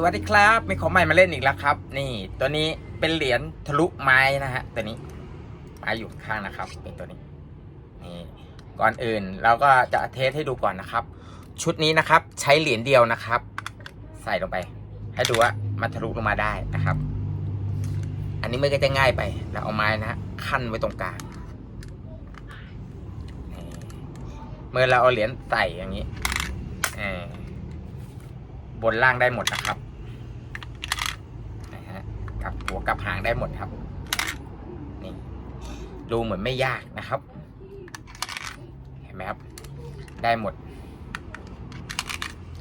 สวัสดีครับ มีของใหม่มาเล่นอีกแล้วครับ นี่ตัวนี้เป็นเหรียญทะลุไม้นะฮะตัวนี้ไม้อยู่ข้างนะครับ เป็นตัวนี้นี่ก่อนอื่นเราก็จะเทสให้ดูก่อนนะครับ ชุดนี้นะครับ ใช้เหรียญเดียวนะครับ ใส่ลงไป ให้ดูว่ามันทะลุลงมาได้นะครับ อันนี้มันก็จะง่ายไปเราเอาไม้นะขั้นไว้ตรงกลางเมื่อเราเอาเหรียญใส่อย่างนี้บนล่างได้หมดนะครับ กับหัวกับหางได้หมดครับ นี่ดูเหมือนไม่ยากนะครับ เห็นไหมครับ ได้หมด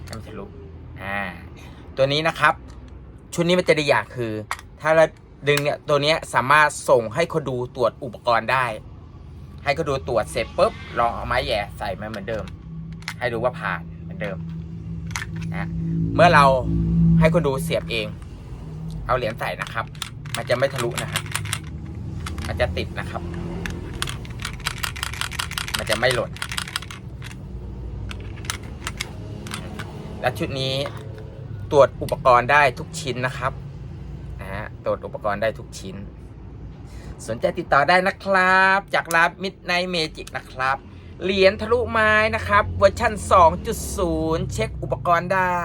ให้มันทะลุอ่า ตัวนี้นะครับ ชุดนี้มันจะดีอย่างคือ ถ้าเราดึงเนี่ยตัวเนี้ยสามารถส่งให้เขาดูตรวจอุปกรณ์ได้ ให้เขาดูตรวจเสร็จปุ๊บลองเอาไม้แหย่ใส่มาเหมือนเดิม ให้ดูว่าผ่านเหมือนเดิมนะเมื่อเราให้คนดูเสียบเอง เอาเหรียญใส่นะครับ มันจะไม่ทะลุนะครับ มันจะติดนะครับ มันจะไม่หล่น และชุดนี้ตรวจอุปกรณ์ได้ทุกชิ้นนะครับนะฮะตรวจอุปกรณ์ได้ทุกชิ้น สนใจติดต่อได้นะครับ จากร้านมิดไนเมจิกนะครับ เหรียญทะลุไม้นะครับ เวอร์ชั่น 2.0 เช็คอุปกรณ์ได้